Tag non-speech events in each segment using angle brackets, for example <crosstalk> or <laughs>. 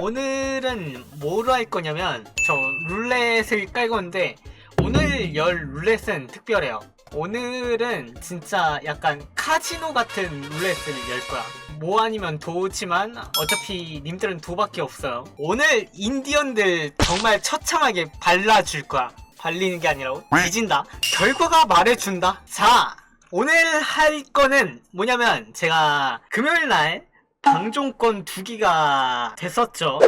오늘은 뭐로 할 거냐면 저 룰렛을 깔 건데 오늘 열 룰렛은 특별해요. 오늘은 진짜 약간 카지노 같은 룰렛을 열 거야. 뭐 아니면 도지만 어차피 님들은 도밖에 없어요. 오늘 인디언들 정말 처참하게 발라줄 거야. 발리는 게 아니라 뒤진다. 결과가 말해준다. 자, 오늘 할 거는 뭐냐면 제가 금요일 날 방종권 두 기가 됐었죠.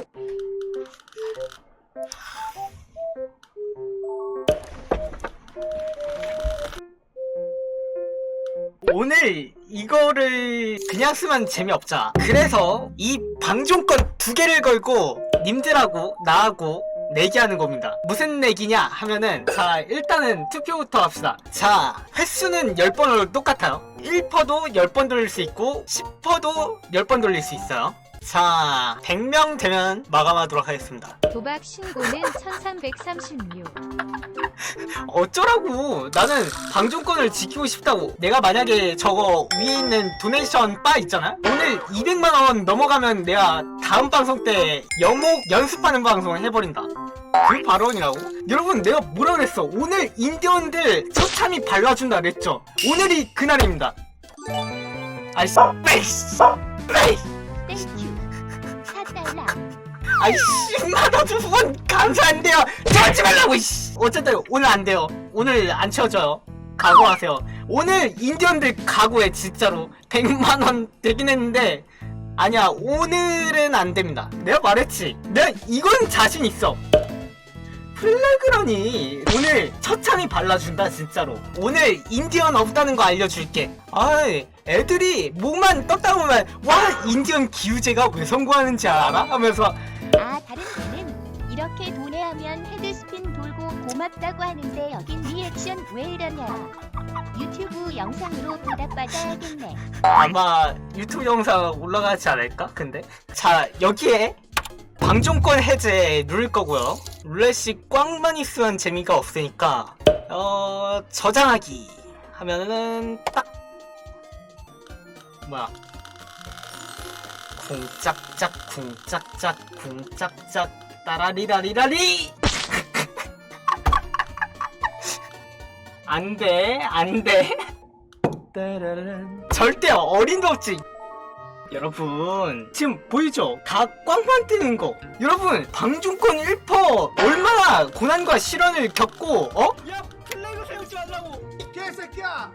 오늘 이거를 그냥 쓰면 재미없잖아. 그래서 이 방종권 두 개를 걸고 님들하고 나하고 내기하는 겁니다. 무슨 내기냐 하면은 자 일단은 투표부터 합시다. 자 횟수는 10번으로 똑같아요. 1퍼도 10번 돌릴 수 있고 10퍼도 10번 돌릴 수 있어요. 자 100명 되면 마감하도록 하겠습니다. 도박 신고는 <laughs> 1336. 어쩌라고. 나는 방종권을 지키고 싶다고. 내가 만약에 저거 위에 있는 도네이션 바 있잖아? 오늘 200만원 넘어가면 내가 다음 방송 때 영목 연습하는 방송을 해버린다. 그 발언이라고? 여러분 내가 뭐라 그랬어? 오늘 인디언들 처참히 발라준다 그랬죠? 오늘이 그날입니다. 아이씨. 빼이씨 땡큐. 4달러. 아이 씨 마다 두번 감사한데요. 저하지 말라고 이씨 어쨌든 오늘 안 돼요. 오늘 안 채워져요. 각오하세요. 오늘 인디언들 각오해 진짜로. 100만 원 되긴 했는데 아니야 오늘은 안 됩니다. 내가 말했지. 내가 이건 자신 있어. 플래그런이 오늘 처참히 발라준다 진짜로. 오늘 인디언 없다는 거 알려줄게. 아이 애들이 목만 떴다 보면 와 인디언 기우제가 왜 성공하는지 알아? 하면서 아 다른 이렇게 도내하면 헤드스핀 돌고 고맙다고 하는데 여긴 리액션 왜 이러냐. 유튜브 영상으로 대답받아야겠네. 아마 유튜브 영상 올라가지 않을까? 근데 자 여기에 방종권 해제 누를 거고요 룰렛이 꽝만 있으면 재미가 없으니까 어 저장하기 하면은 딱 뭐야 쿵짝짝 쿵짝짝 쿵짝짝 따라리라리라리 안 돼 안 돼 따라란. 절대 어림도 없지. 여러분 지금 보이죠? 다 꽝만 뜨는 거. 여러분 방중권 1퍼 얼마나 고난과 실현을 겪고 어? 야 플래그 세우지 말라고. 개새끼야!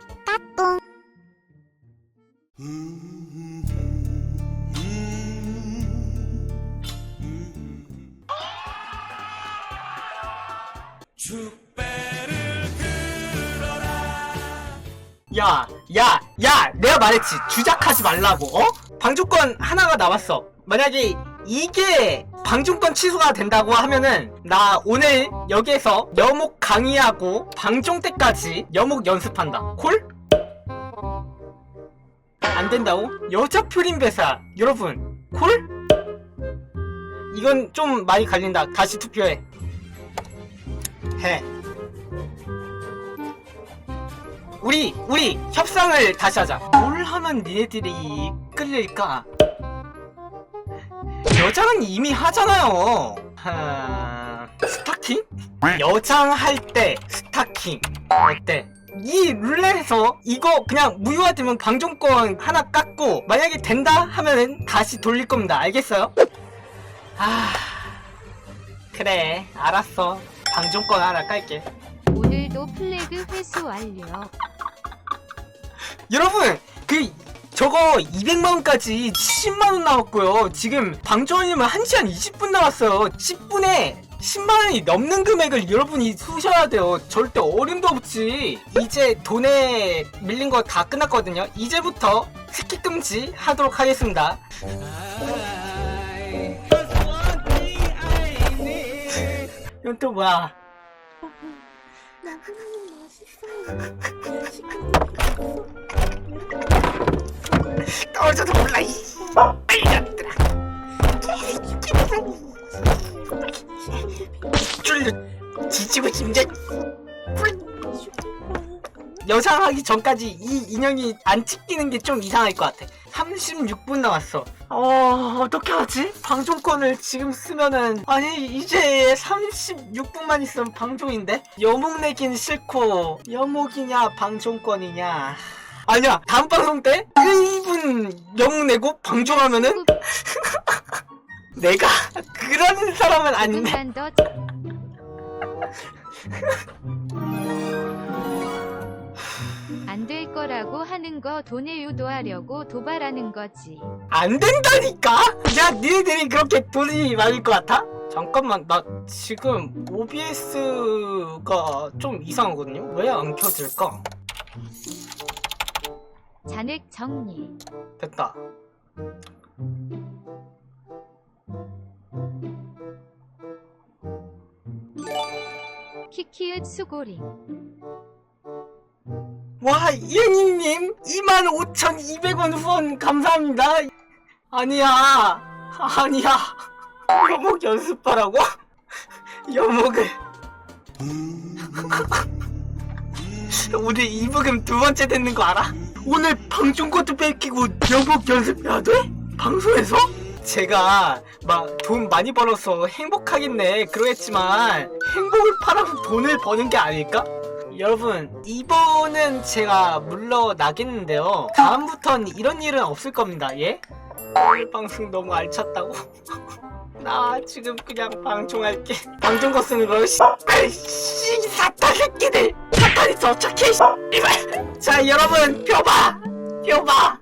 야, 야, 야, 내가 말했지. 주작하지 말라고, 어? 방종권 하나가 남았어. 만약에 이게 방종권 취소가 된다고 하면은 나 오늘 여기에서 여목 강의하고 방종 때까지 여목 연습한다. 콜? 안 된다고? 여자 프린베사 여러분 콜? 이건 좀 많이 갈린다. 다시 투표해. 해. 우리 우리 협상을 다시 하자. 뭘 하면 니네들이 끌릴까? 여장은 이미 하잖아요. 하... 스타킹? 여장 할 때 스타킹 어때? 이 룰렛에서 이거 그냥 무효화되면 방종권 하나 깎고 만약에 된다 하면은 다시 돌릴 겁니다. 알겠어요? 아 그래 알았어. 방종권 하나 깔게. 오늘도 플래그 회수 완료. 여러분 그 저거 200만 원까지 70만 원 나왔고요. 지금 방전이면 1시간 20분 남았어요. 10분에 10만 원이 넘는 금액을 여러분이 쑤셔야 돼요. 절대 어림도 없지. 이제 돈에 밀린 거 다 끝났거든요. 이제부터 스킵 금지 하도록 하겠습니다 이건 또 뭐야? 떨어져도 몰라 이 빨렸더라 쫄려 지치고 진짜 여장하기 전까지 이 인형이 안 찍히는 게 좀 이상할 것 같아. 36분 남았어. 아 어, 어떻게 하지? 방종권을 지금 쓰면은, 아니, 이제 36분만 있으면 방종인데? 여목 내긴 싫고, 여목이냐, 방종권이냐. 아니야, 다음 방송 때 1분 여목 내고 방종하면은 <laughs> 내가 그런 사람은 아닌데. <laughs> 될 거라고 하는 거 돈에 유도하려고 도발하는 거지. 안 된다니까? 야, 니네들이 그렇게 돈이 많을 것 같아? 잠깐만, 나 지금 OBS가 좀 이상하거든요? 왜 안 켜질까? 잔액 정리. 됐다. 키키읒 수고링. 와, 이은희님, 25,200원 후원 감사합니다. 아니야, 아니야. 여목 연습하라고? <laughs> 여목을. <laughs> 오늘 이부금 두 번째 듣는 거 알아? 오늘 방송코드 뺏기고 여목 연습해야 돼? 방송에서? 제가 막 돈 많이 벌어서 행복하겠네 그러겠지만 행복을 팔아서 돈을 버는 게 아닐까? 여러분 이번은 제가 물러나겠는데요. 다음부턴 이런 일은 없을 겁니다 예? 오늘 방송 너무 알찼다고? <laughs> 나 지금 그냥 방송할게. 방송 거 쓰는 거 씨발 씨 사탄 새끼들! 사탄이 더 착해 씨발! 자 여러분 펴봐! 펴봐